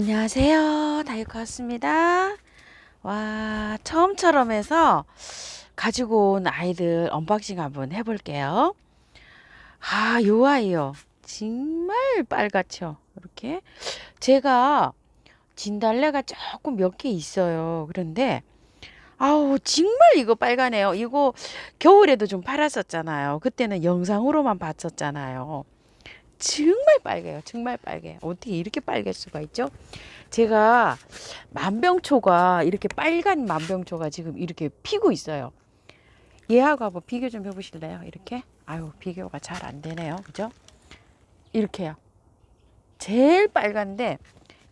안녕하세요. 다이어트 왔습니다. 와, 처음처럼 해서 가지고 온 아이들 언박싱 한번 해볼게요. 아, 요 아이요. 정말 빨갛죠. 이렇게. 제가 진달래가 조금 몇 개 있어요. 그런데, 아우, 정말 이거 빨가네요. 이거 겨울에도 좀 팔았었잖아요. 그때는 영상으로만 봤었잖아요. 정말 빨개요. 정말 빨개. 어떻게 이렇게 빨갤 수가 있죠? 제가 만병초가 이렇게 빨간 만병초가 지금 이렇게 피고 있어요. 얘하고 한번 비교 좀 해보실래요? 이렇게? 아유, 비교가 잘 안 되네요. 그죠? 이렇게요. 제일 빨간데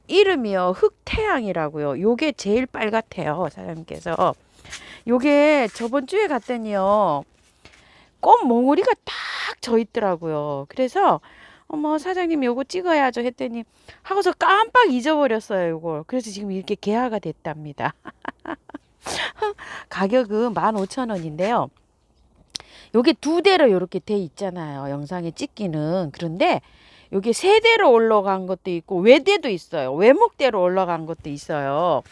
이름이요. 흑태양이라고요. 요게 제일 빨갛대요. 사장님께서. 요게 저번 주에 갔더니요. 꽃 몽우리가 딱 져 있더라고요. 그래서 어머 사장님 요거 찍어야죠 했더니 하고서 깜빡 잊어버렸어요 요걸. 그래서 지금 이렇게 개화가 됐답니다. 가격은 15,000원인데요. 요게 두 대로 이렇게 돼 있잖아요 영상에 찍기는. 그런데 요게 세 대로 올라간 것도 있고 외대도 있어요. 외목대로 올라간 것도 있어요.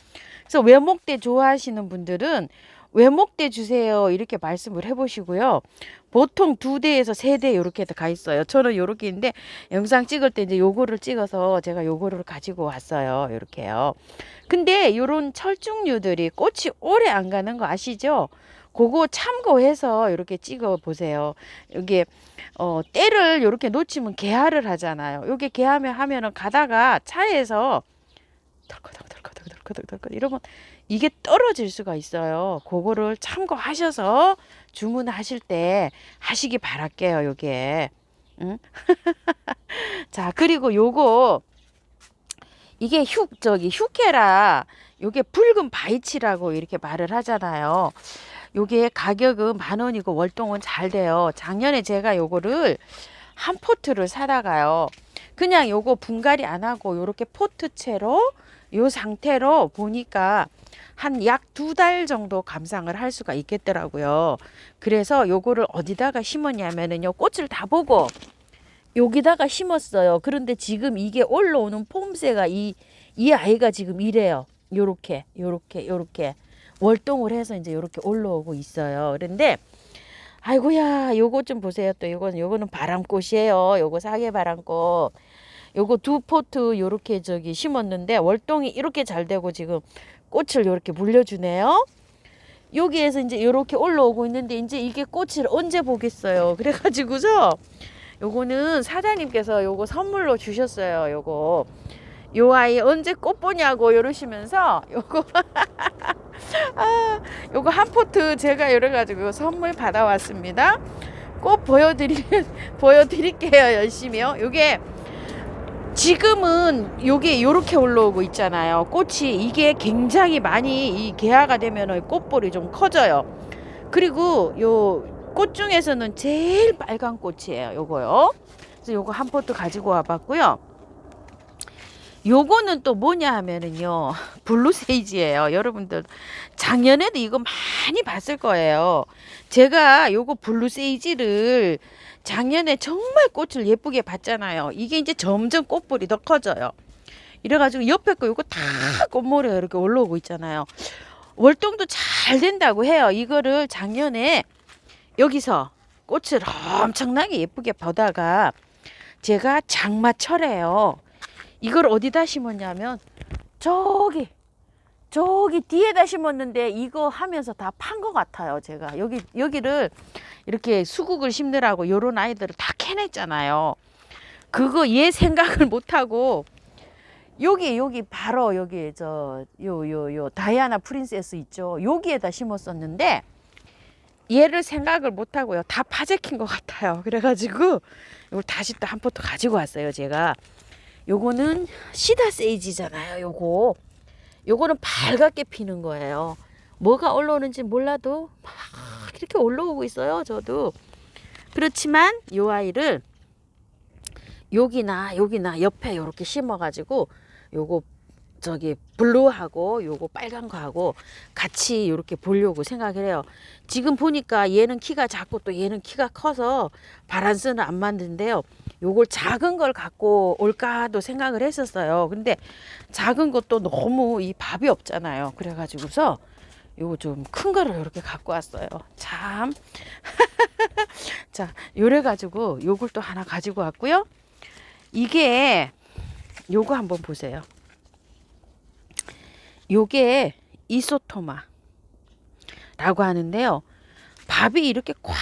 그래서 외목대 좋아하시는 분들은 외목대 주세요 이렇게 말씀을 해보시고요 보통 두 대에서 세 대 이렇게 가 있어요. 저는 요렇게 있는데 영상 찍을 때 이제 요거를 찍어서 제가 요거를 가지고 왔어요. 요렇게요. 근데 요런 철쭉류들이 꽃이 오래 안 가는 거 아시죠? 그거 참고해서 이렇게 찍어 보세요. 이게 어 때를 이렇게 놓치면 개화를 하잖아요. 요게 개화면 하면은 가다가 차에서 덜커덜커덜커덜커덜커 이러면 이게 떨어질 수가 있어요. 그거를 참고하셔서 주문하실 때 하시기 바랄게요. 요게. 응? 자, 그리고 요거 이게 휴 저기 휴케라 요게 붉은 바이치라고 이렇게 말을 하잖아요. 요게 가격은 만 원이고 월동은 잘 돼요. 작년에 제가 요거를 한 포트를 사다가요. 그냥 요거 분갈이 안 하고 요렇게 포트채로 요 상태로 보니까 한 약 두 달 정도 감상을 할 수가 있겠더라고요. 그래서 요거를 어디다가 심었냐면은요. 꽃을 다 보고 여기다가 심었어요. 그런데 지금 이게 올라오는 폼새가 이, 이 아이가 지금 이래요. 요렇게, 요렇게, 요렇게. 월동을 해서 이제 요렇게 올라오고 있어요. 그런데 아이고야, 요거 좀 보세요. 또 요거는, 요거는 바람꽃이에요. 요거 사계 바람꽃. 요거 두 포트 요렇게 저기 심었는데 월동이 이렇게 잘 되고 지금 꽃을 요렇게 물려주네요. 여기에서 이제 요렇게 올라오고 있는데 이제 이게 꽃을 언제 보겠어요. 그래가지고서 요거는 사장님께서 요거 선물로 주셨어요. 요거 요 아이 언제 꽃 보냐고 이러시면서 요거 아, 요거 한 포트 제가 이래가지고 선물 받아왔습니다. 꼭 보여드리 보여드릴게요 열심히요. 요게 지금은 요게 요렇게 올라오고 있잖아요. 꽃이 이게 굉장히 많이 이 개화가 되면 꽃볼이 좀 커져요. 그리고 요 꽃 중에서는 제일 빨간 꽃이에요. 요거요. 그래서 요거 한 포트 가지고 와봤고요. 요거는 또 뭐냐 하면은요 블루세이지예요. 여러분들 작년에도 이거 많이 봤을 거예요. 제가 요거 블루세이지를 작년에 정말 꽃을 예쁘게 봤잖아요. 이게 이제 점점 꽃볼이 더 커져요. 이래가지고 옆에 거 요거 다 꽃모래가 이렇게 올라오고 있잖아요. 월동도 잘 된다고 해요. 이거를 작년에 여기서 꽃을 엄청나게 예쁘게 보다가 제가 장마철에요 이걸 어디다 심었냐면 저기 저기 뒤에다 심었는데 이거 하면서 다 판 것 같아요 제가. 여기 여기를 이렇게 수국을 심느라고 요런 아이들을 다 캐냈잖아요. 그거 얘 생각을 못하고 여기 여기 바로 여기 저 요 요 요 다이아나 프린세스 있죠? 여기에다 심었었는데 얘를 생각을 못하고요. 다 파재킨 것 같아요. 그래가지고 이걸 다시 또 한 포트 가지고 왔어요 제가 요거는 시다 세이지잖아요. 요거. 요거는 밝게 피는 거예요. 뭐가 올라오는지 몰라도 막 이렇게 올라오고 있어요. 저도. 그렇지만 요 아이를 여기나 여기나 옆에 이렇게 심어 가지고 요거 저기 블루하고 요거 빨간 거하고 같이 이렇게 보려고 생각을 해요. 지금 보니까 얘는 키가 작고 또 얘는 키가 커서 바란스는 안 맞는데요. 요걸 작은 걸 갖고 올까도 생각을 했었어요. 근데 작은 것도 너무 이 밥이 없잖아요. 그래가지고서 요거 좀 큰 거를 이렇게 갖고 왔어요. 참. 자, 요래 가지고 요걸 또 하나 가지고 왔고요. 이게 요거 한번 보세요. 요게 이소토마 라고 하는데요. 밥이 이렇게 꽉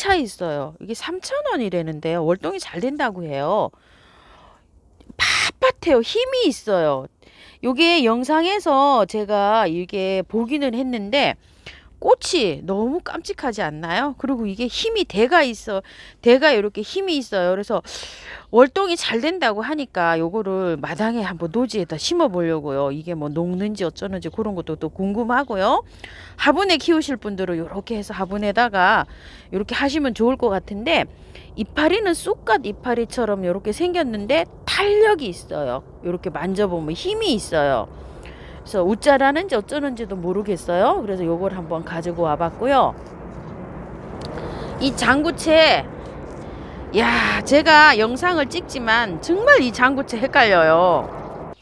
차 있어요. 이게 3,000원이라는데요. 월동이 잘 된다고 해요. 빳빳해요. 힘이 있어요. 요게 영상에서 제가 이게 보기는 했는데 꽃이 너무 깜찍하지 않나요? 그리고 이게 힘이 대가 있어. 대가 이렇게 힘이 있어요. 그래서 월동이 잘 된다고 하니까 요거를 마당에 한번 노지에다 심어 보려고요. 이게 뭐 녹는지 어쩌는지 그런 것도 또 궁금하고요. 화분에 키우실 분들은 요렇게 해서 화분에다가 요렇게 하시면 좋을 것 같은데 이파리는 쑥갓 이파리처럼 요렇게 생겼는데 탄력이 있어요. 요렇게 만져보면 힘이 있어요. 그래서 우짜라는지 어쩌는지도 모르겠어요. 그래서 요걸 한번 가지고 와봤고요. 이 장구채, 야, 제가 영상을 찍지만 정말 이 장구채 헷갈려요.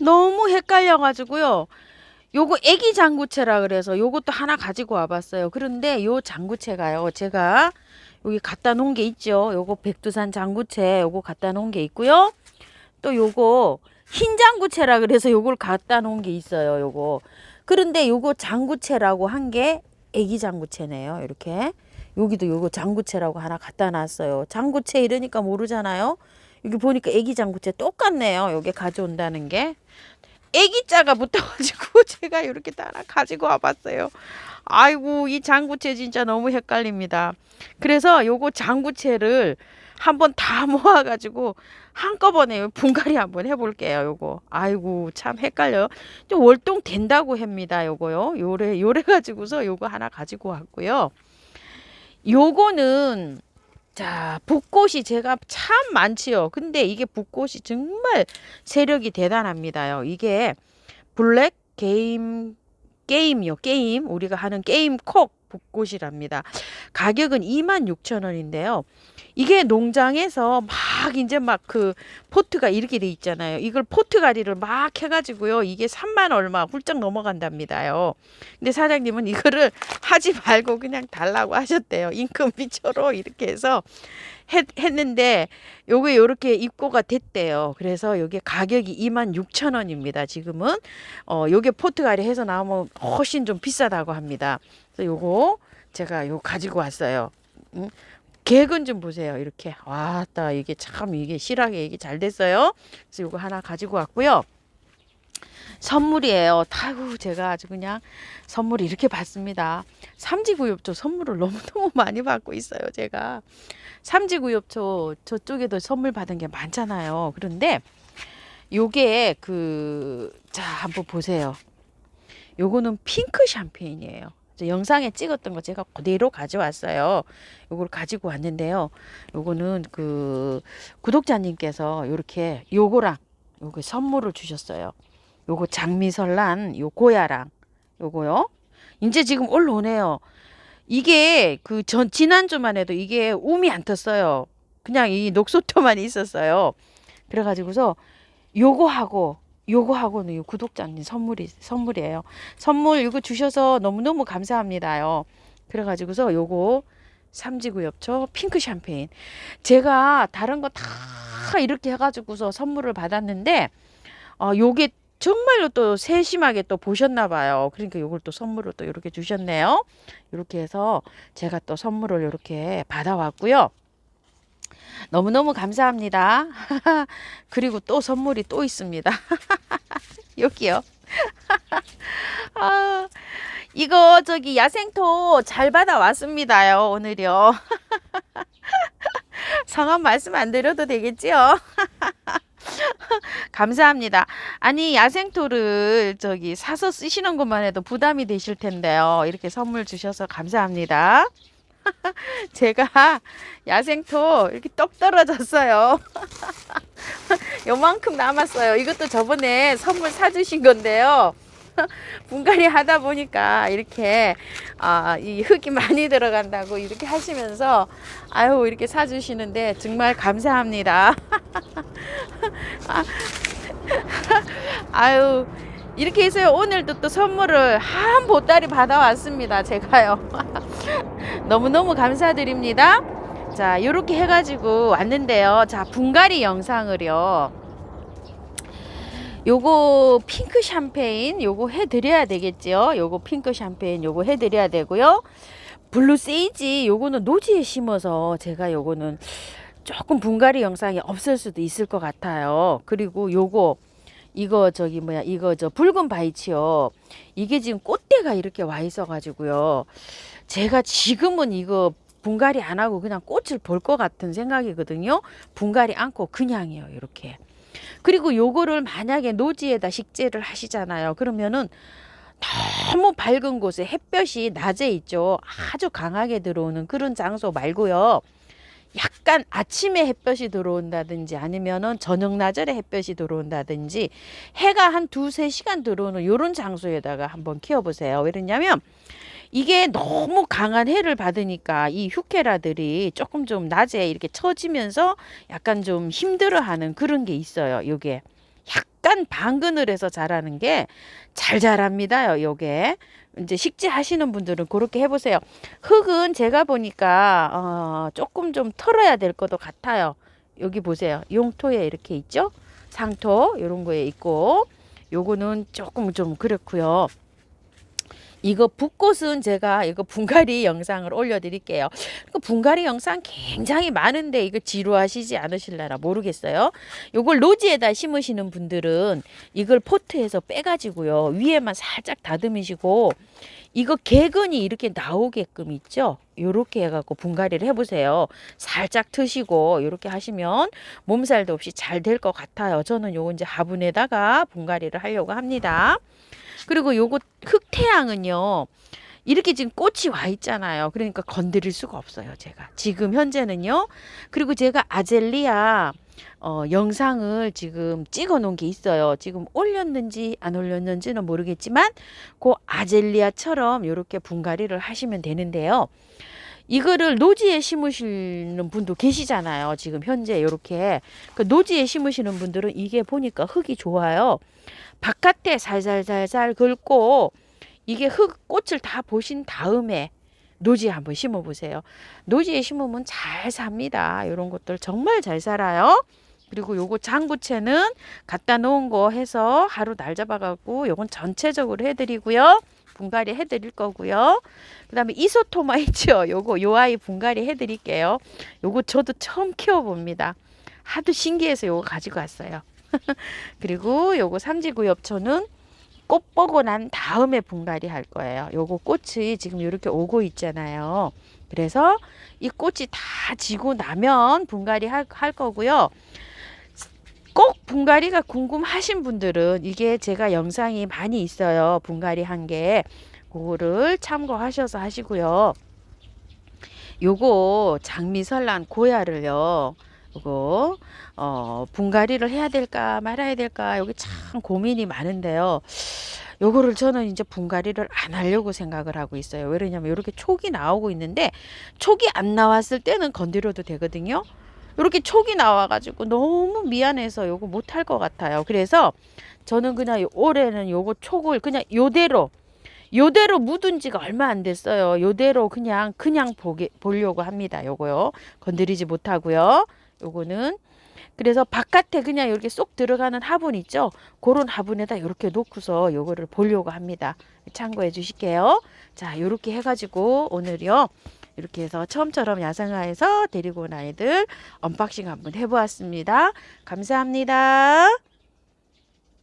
너무 헷갈려 가지고요. 요거 애기 장구채라 그래서 요것도 하나 가지고 와봤어요. 그런데 요 장구채가요. 제가 여기 갖다 놓은 게 있죠. 요거 백두산 장구채 요거 갖다 놓은 게 있고요. 또 요거 흰 장구채라 그래서 요걸 갖다 놓은 게 있어요. 요거. 그런데 요거 장구채라고 한 게 애기 장구채네요. 이렇게. 여기도 요거 장구채라고 하나 갖다 놨어요. 장구채 이러니까 모르잖아요. 여기 보니까 애기 장구채 똑같네요. 요게 가져온다는 게. 애기 자가 붙어가지고 제가 이렇게 따라 가지고 와봤어요. 아이고 이 장구채 진짜 너무 헷갈립니다. 그래서 요거 장구채를 한번 다 모아가지고 한꺼번에 분갈이 한번 해볼게요. 요거 아이고 참 헷갈려요. 좀 월동 된다고 합니다. 요거요. 요래 요래 가지고서 요거 하나 가지고 왔고요. 요거는 자, 붓꽃이 제가 참 많지요. 근데 이게 붓꽃이 정말 세력이 대단합니다요. 이게 블랙 게임 게임이요. 게임 우리가 하는 게임 콕 붓꽃이랍니다. 가격은 26,000원인데요. 이게 농장에서 막 이제 막 그 포트가 이렇게 돼 있잖아요. 이걸 포트가리를 막 해가지고요. 이게 3만 얼마 훌쩍 넘어간답니다요. 근데 사장님은 이거를 하지 말고 그냥 달라고 하셨대요. 인건비처로 이렇게 해서 했, 했는데 요게 요렇게 입고가 됐대요. 그래서 요게 가격이 2만 6천 원입니다. 지금은 어 요게 포트가리 해서 나오면 훨씬 좀 비싸다고 합니다. 요거 제가 요 가지고 왔어요. 음? 객은 좀 보세요. 이렇게 와따 이게 참 이게 실하게 이게 잘 됐어요. 그래서 요거 하나 가지고 왔고요. 선물이에요. 타구 제가 아주 그냥 선물 이렇게 받습니다. 삼지구엽초 선물을 너무너무 많이 받고 있어요. 제가 삼지구엽초 저쪽에도 선물 받은 게 많잖아요. 그런데 요게 그 자 한번 보세요. 요거는 핑크 샴페인이에요. 저 영상에 찍었던 거 제가 그대로 가져왔어요. 요걸 가지고 왔는데요. 요거는 그 구독자님께서 요렇게 요거랑 요거 선물을 주셨어요. 요거 장미설란 요 고야랑 요거요. 이제 지금 올라오네요. 이게 그 전 지난주만 해도 이게 움이 안 텄어요. 그냥 이 녹소토만 있었어요. 그래가지고서 요거 하고 요거하고는 요 구독자님 선물이 선물이에요. 선물 이거 주셔서 너무너무 감사합니다요. 그래 가지고서 요거 삼지구엽초 핑크 샴페인 제가 다른 거 다 이렇게 해 가지고서 선물을 받았는데 어 요게 정말로 또 세심하게 또 보셨나 봐요. 그러니까 요걸 또 선물로 또 이렇게 주셨네요. 이렇게 해서 제가 또 선물을 이렇게 받아왔고요. 너무너무 감사합니다. 그리고 또 선물이 또 있습니다. 여기요. 아, 이거 저기 야생토 잘 받아왔습니다요. 오늘요. 성함 말씀 안 드려도 되겠지요? 감사합니다. 아니 야생토를 저기 사서 쓰시는 것만 해도 부담이 되실 텐데요. 이렇게 선물 주셔서 감사합니다. 제가 야생토 이렇게 똑 떨어졌어요. 요만큼 남았어요. 이것도 저번에 선물 사주신 건데요. 분갈이 하다 보니까 이렇게 아, 이 흙이 많이 들어간다고 이렇게 하시면서 아유 이렇게 사주시는데 정말 감사합니다. 아, 아유 이렇게 해서 오늘도 또 선물을 한 보따리 받아왔습니다. 제가요. 너무너무 감사드립니다. 자, 이렇게 해가지고 왔는데요. 자, 분갈이 영상을요. 요거 핑크 샴페인 요거 해드려야 되겠죠. 요거 핑크 샴페인 요거 해드려야 되고요. 블루 세이지 요거는 노지에 심어서 제가 요거는 조금 분갈이 영상이 없을 수도 있을 것 같아요. 그리고 요거 이거 저기 뭐야 이거 저 붉은 바이치요. 이게 지금 꽃대가 이렇게 와 있어 가지고요. 제가 지금은 이거 분갈이 안 하고 그냥 꽃을 볼 것 같은 생각이거든요. 분갈이 않고 그냥이요. 이렇게. 그리고 요거를 만약에 노지에다 식재를 하시잖아요. 그러면은 너무 밝은 곳에 햇볕이 낮에 있죠. 아주 강하게 들어오는 그런 장소 말고요. 약간 아침에 햇볕이 들어온다든지 아니면은 저녁 낮에 햇볕이 들어온다든지 해가 한 두세 시간 들어오는 요런 장소에다가 한번 키워보세요. 왜냐면 이게 너무 강한 해를 받으니까 이 휴케라들이 조금 좀 낮에 이렇게 처지면서 약간 좀 힘들어하는 그런 게 있어요. 요게 약간 방근을 해서 자라는 게 잘 자랍니다요. 요게 이제 식재 하시는 분들은 그렇게 해보세요. 흙은 제가 보니까 어, 조금 좀 털어야 될 것도 같아요. 여기 보세요. 용토에 이렇게 있죠. 상토 이런 거에 있고 요거는 조금 좀 그렇고요. 이거 붓꽃은 제가 이거 분갈이 영상을 올려드릴게요. 그 분갈이 영상 굉장히 많은데 이거 지루하시지 않으실라나 모르겠어요. 요걸 노지에다 심으시는 분들은 이걸 포트에서 빼가지고요. 위에만 살짝 다듬으시고 이거 개근이 이렇게 나오게끔 있죠. 요렇게 해갖고 분갈이를 해보세요. 살짝 트시고 요렇게 하시면 몸살도 없이 잘 될 것 같아요. 저는 요거 이제 화분에다가 분갈이를 하려고 합니다. 그리고 요거 흑태양은요. 이렇게 지금 꽃이 와 있잖아요. 그러니까 건드릴 수가 없어요, 제가. 지금 현재는요. 그리고 제가 아젤리아 어, 영상을 지금 찍어 놓은 게 있어요. 지금 올렸는지 안 올렸는지는 모르겠지만 그 아젤리아처럼 이렇게 분갈이를 하시면 되는데요. 이거를 노지에 심으시는 분도 계시잖아요. 지금 현재 이렇게 그 노지에 심으시는 분들은 이게 보니까 흙이 좋아요. 바깥에 살살살살 긁고 이게 흙 꽃을 다 보신 다음에 노지에 한번 심어 보세요. 노지에 심으면 잘 삽니다. 이런 것들 정말 잘 살아요. 그리고 요거 장부채는 갖다 놓은 거 해서 하루 날 잡아갖고 요건 전체적으로 해드리고요. 분갈이 해드릴 거고요. 그 다음에 이소토마 있죠. 요거 요 아이 분갈이 해드릴게요. 요거 저도 처음 키워봅니다. 하도 신기해서 요거 가지고 왔어요. 그리고 요거 삼지구엽초는 꽃 보고 난 다음에 분갈이 할 거예요. 요거 꽃이 지금 이렇게 오고 있잖아요. 그래서 이 꽃이 다 지고 나면 분갈이 할, 할 거고요. 꼭 분갈이가 궁금하신 분들은 이게 제가 영상이 많이 있어요. 분갈이 한 게. 그거를 참고하셔서 하시고요. 요거 장미 설란 고야를요. 요거 어 분갈이를 해야 될까 말아야 될까 여기 참 고민이 많은데요. 요거를 저는 이제 분갈이를 안 하려고 생각을 하고 있어요. 왜냐면 이렇게 촉이 나오고 있는데 촉이 안 나왔을 때는 건드려도 되거든요. 이렇게 촉이 나와가지고 너무 미안해서 요거 못할 것 같아요. 그래서 저는 그냥 올해는 요거 촉을 그냥 요대로 요대로 묻은 지가 얼마 안 됐어요. 요대로 그냥 그냥 보게 보려고 합니다. 요거요. 건드리지 못하고요. 요거는 그래서 바깥에 그냥 이렇게 쏙 들어가는 화분 있죠? 그런 화분에다 이렇게 놓고서 요거를 보려고 합니다. 참고해 주실게요. 자, 이렇게 해가지고 오늘요. 이렇게 해서 처음처럼 야생화에서 데리고 온 아이들 언박싱 한번 해보았습니다. 감사합니다.